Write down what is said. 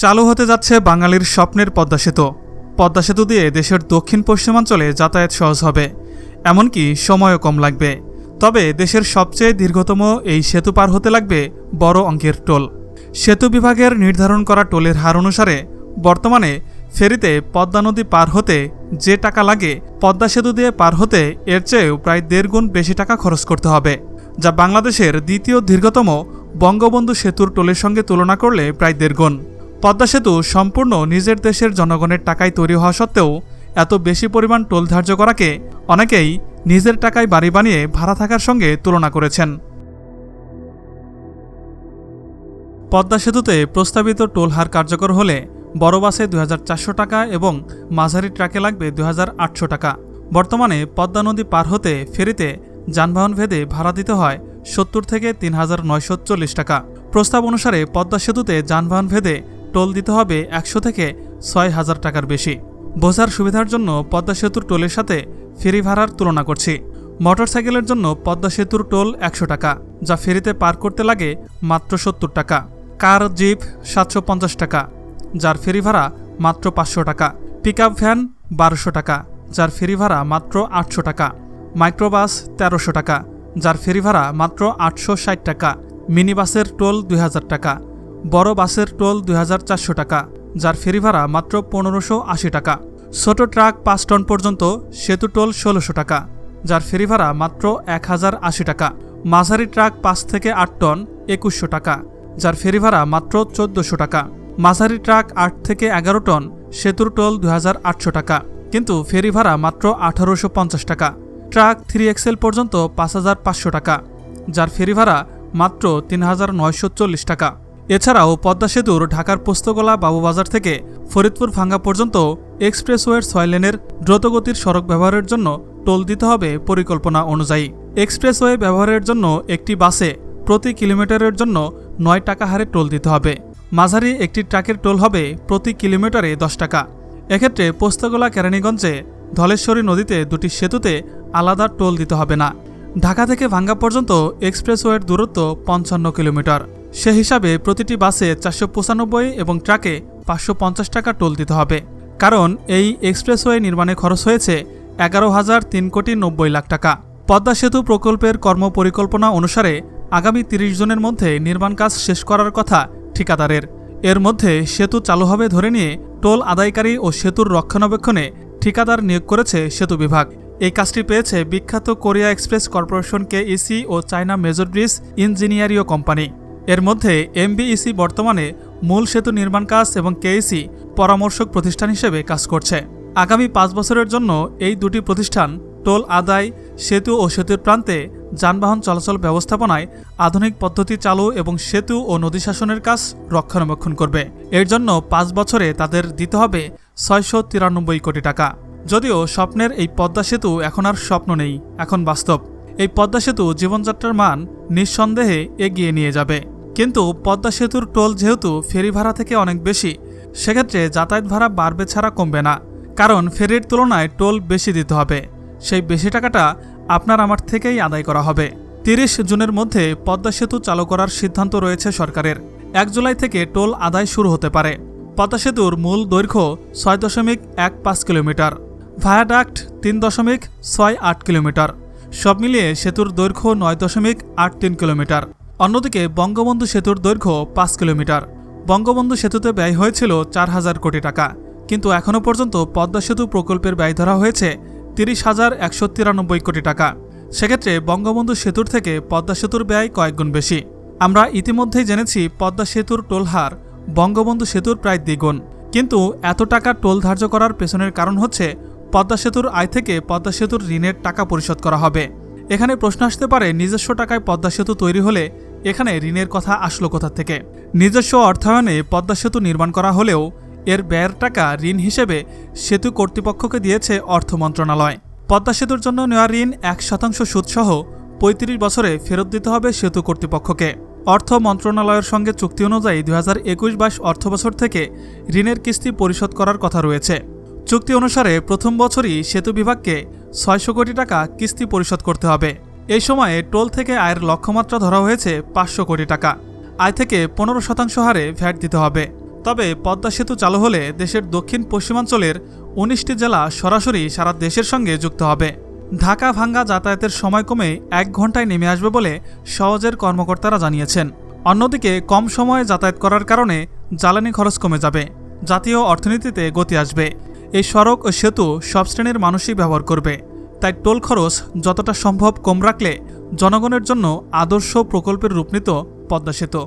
চালু হতে যাচ্ছে বাঙালির স্বপ্নের পদ্মা সেতু। পদ্মা সেতু দিয়ে দেশের দক্ষিণ পশ্চিমাঞ্চলে যাতায়াত সহজ হবে। এমনকি সময়ও কম লাগবে। তবে দেশের সবচেয়ে দীর্ঘতম এই সেতু পার হতে লাগবে বড় অঙ্কের টোল। সেতু বিভাগের নির্ধারণ করা টোলের হার অনুসারে বর্তমানে ফেরিতে পদ্মা নদী পার হতে যে টাকা লাগে পদ্মা সেতু দিয়ে পার হতে এর চেয়েও প্রায় দেড় গুণ বেশি টাকা খরচ করতে হবে, যা বাংলাদেশের দ্বিতীয় দীর্ঘতম বঙ্গবন্ধু সেতুর টোলের সঙ্গে তুলনা করলে প্রায় দেড় গুণ। পদ্মা সেতু সম্পূর্ণ নিজের দেশের জনগণের টাকায় তৈরি হওয়া সত্ত্বেও এত বেশি পরিমাণ টোল ধার্য করাকে অনেকেই নিজের টাকায় বাড়ি বানিয়ে ভাড়া থাকার সঙ্গে তুলনা করেছেন। পদ্মা সেতুতে প্রস্তাবিত টোল হার কার্যকর হলে বড় বাসে দু টাকা এবং মাঝারি ট্রাকে লাগবে দু হাজার আটশো টাকা। বর্তমানে পদ্মা নদী পার হতে ফেরিতে যানবাহন ভেদে ভাড়া দিতে হয় সত্তর থেকে তিন হাজার নয়শো চল্লিশ টাকা। প্রস্তাব অনুসারে পদ্মা সেতুতে যানবাহন ভেদে টোল দিতে হবে একশো থেকে ছয় হাজার টাকার বেশি। বোঝার সুবিধার জন্য পদ্মা সেতুর টোলের সাথে ফেরি ভাড়ার তুলনা করছি। মোটরসাইকেলের জন্য পদ্মা সেতুর টোল একশো টাকা, যা ফেরিতে পার করতে লাগে মাত্র সত্তর টাকা। কার জিপ সাতশো পঞ্চাশ টাকা, যার ফেরি ভাড়া মাত্র পাঁচশো টাকা। পিক ভ্যান বারোশো টাকা, যার ফেরি ভাড়া মাত্র আটশো টাকা। মাইক্রোবাস তেরোশো টাকা, যার ফেরি ভাড়া মাত্র আটশো ষাট টাকা। মিনিবাসের টোল দুই হাজার টাকা। বড় বাসের টোল দুই টাকা, যার ফেরি ভাড়া মাত্র পনেরোশো আশি টাকা। ছোট ট্রাক পাঁচ টন পর্যন্ত, সেতু টোল ষোলোশো টাকা, যার ফেরি ভাড়া মাত্র এক হাজার আশি টাকা। মাঝারি ট্রাক পাঁচ থেকে আট টন, একুশশো টাকা, যার ফেরি ভাড়া মাত্র চোদ্দশো টাকা। মাঝারি ট্রাক আট থেকে এগারো টন, সেতুর টোল দু হাজার আটশো টাকা, কিন্তু ফেরি ভাড়া মাত্র আঠারোশো পঞ্চাশ টাকা। ট্রাক থ্রি এক্সেল পর্যন্ত পাঁচ হাজার পাঁচশো টাকা, যার ফেরি ভাড়া মাত্র তিন হাজার নয়শো চল্লিশ টাকা। এছাড়াও পদ্মা সেতুর ঢাকার পোস্তগোলা বাবুবাজার থেকে ফরিদপুর ভাঙ্গা পর্যন্ত এক্সপ্রেসওয়ের ছয় লেনের দ্রুতগতির সড়ক ব্যবহারের জন্য টোল দিতে হবে পরিকল্পনা অনুযায়ী। এক্সপ্রেসওয়ে ব্যবহারের জন্য একটি বাসে প্রতি কিলোমিটারের জন্য নয় টাকা হারে টোল দিতে হবে। মাঝারি একটি ট্রাকের টোল হবে প্রতি কিলোমিটারে দশ টাকা। এক্ষেত্রে পোস্তগোলা কেরানীগঞ্জে ধলেশ্বরী নদীতে দুটি সেতুতে আলাদা টোল দিতে হবে না। ঢাকা থেকে ভাঙ্গা পর্যন্ত এক্সপ্রেসওয়ের দূরত্ব পঞ্চান্ন কিলোমিটার। সে হিসাবে প্রতিটি বাসে চারশো পঁচানব্বই এবং ট্রাকে পাঁচশো পঞ্চাশ টাকা টোল দিতে হবে। কারণ এই এক্সপ্রেসওয়ে নির্মাণে খরচ হয়েছে এগারো হাজার তিন কোটি নব্বই লাখ টাকা। পদ্মা সেতু প্রকল্পের কর্মপরিকল্পনা অনুসারে আগামী তিরিশ জনের মধ্যে নির্মাণ কাজ শেষ করার কথা ঠিকাদারের। এর মধ্যে সেতু চালু হবে ধরে নিয়ে টোল আদায়কারী ও সেতুর রক্ষণাবেক্ষণে ঠিকাদার নিয়োগ করেছে সেতু বিভাগ। এই কাজটি পেয়েছে বিখ্যাত কোরিয়া এক্সপ্রেস কর্পোরেশন কেইসি ও চায়না মেজর ব্রিজ ইঞ্জিনিয়ারিও কোম্পানি। এর মধ্যে এমবিইসি বর্তমানে মূল সেতু নির্মাণ কাজ এবং কেইসি পরামর্শক প্রতিষ্ঠান হিসেবে কাজ করছে। আগামী পাঁচ বছরের জন্য এই দুটি প্রতিষ্ঠান টোল আদায়, সেতু ও সেতুর প্রান্তে যানবাহন চলাচল ব্যবস্থাপনায় আধুনিক পদ্ধতি চালু এবং সেতু ও নদী শাসনের কাজ রক্ষণাবেক্ষণ করবে। এর জন্য পাঁচ বছরে তাদের দিতে হবে ছয়শো তিরানব্বই কোটি টাকা। যদিও স্বপ্নের এই পদ্মা সেতু এখন আর স্বপ্ন নেই, এখন বাস্তব। এই পদ্মা সেতু জীবনযাত্রার মান নিঃসন্দেহে এগিয়ে নিয়ে যাবে। কিন্তু পদ্মা সেতুর টোল যেহেতু ফেরি ভাড়া থেকে অনেক বেশি, সেক্ষেত্রে যাতায়াত ভাড়া বাড়বে ছাড়া কমবে না। কারণ ফেরির তুলনায় টোল বেশি দিতে হবে। সেই বেশি টাকাটা আপনার আমার থেকেই আদায় করা হবে। তিরিশ জুনের মধ্যে পদ্মা সেতু চালু করার সিদ্ধান্ত রয়েছে সরকারের। এক জুলাই থেকে টোল আদায় শুরু হতে পারে। পদ্মা সেতুর মূল দৈর্ঘ্য ছয় দশমিক এক পাঁচ কিলোমিটার। ভায়াডাক্ট তিন দশমিক ছয় আট কিলোমিটার। সব মিলিয়ে সেতুর দৈর্ঘ্য নয় দশমিক আট তিন কিলোমিটার। অন্যদিকে বঙ্গবন্ধু সেতুর দৈর্ঘ্য পাঁচ কিলোমিটার। বঙ্গবন্ধু সেতুতে ব্যয় হয়েছিল চার হাজার কোটি টাকা। কিন্তু এখনও পর্যন্ত পদ্মা সেতু প্রকল্পের ব্যয় ধরা হয়েছে তিরিশ হাজার একশো তিরানব্বই কোটি টাকা। সেক্ষেত্রে বঙ্গবন্ধু সেতুর থেকে পদ্মা সেতুর ব্যয় কয়েকগুণ বেশি। আমরা ইতিমধ্যেই জেনেছি পদ্মা সেতুর টোল হার বঙ্গবন্ধু সেতুর প্রায় দ্বিগুণ। কিন্তু এত টাকা টোল ধার্য করার পেছনের কারণ হচ্ছে পদ্মা সেতুর আয় থেকে পদ্মা সেতুর ঋণের টাকা পরিশোধ করা হবে। এখানে প্রশ্ন আসতে পারে নিজস্ব টাকায় পদ্মা সেতু তৈরি হলে এখানে ঋণের কথা আসলো কোথা থেকে? নিজস্ব অর্থায়নে পদ্মা সেতু নির্মাণ করা হলেও এর ব্যয়ের টাকা ঋণ হিসেবে সেতু কর্তৃপক্ষকে দিয়েছে অর্থ মন্ত্রণালয়। পদ্মা সেতুর জন্য নেওয়া ঋণ এক শতাংশ সুদসহ পঁয়ত্রিশ বছরে ফেরত দিতে হবে সেতু কর্তৃপক্ষকে। অর্থ মন্ত্রণালয়ের সঙ্গে চুক্তি অনুযায়ী দুই হাজার একুশ বাইশ অর্থবছর থেকে ঋণের কিস্তি পরিশোধ করার কথা রয়েছে। চুক্তি অনুসারে প্রথম বছরই সেতু বিভাগকে ছয়শো কোটি টাকা কিস্তি পরিশোধ করতে হবে। এই সময়ে টোল থেকে আয়ের লক্ষ্যমাত্রা ধরা হয়েছে পাঁচশো কোটি টাকা। আয় থেকে পনেরো শতাংশ হারে ভ্যাট দিতে হবে। তবে পদ্মা সেতু চালু হলে দেশের দক্ষিণ পশ্চিমাঞ্চলের উনিশটি জেলা সরাসরি সারা দেশের সঙ্গে যুক্ত হবে। ঢাকা ভাঙ্গা যাতায়াতের সময় কমে এক ঘন্টায় নেমে আসবে বলে সহজের কর্মকর্তারা জানিয়েছেন। অন্যদিকে কম সময়ে যাতায়াত করার কারণে জ্বালানি খরচ কমে যাবে। জাতীয় অর্থনীতিতে গতি আসবে। এই সড়ক ও সেতু সব শ্রেণির মানুষই ব্যবহার করবে। তাই টোল খরচ যতটা সম্ভব কম রাখলে জনগণের জন্য আদর্শ প্রকল্পের রূপ নিত পদ্মা সেতু।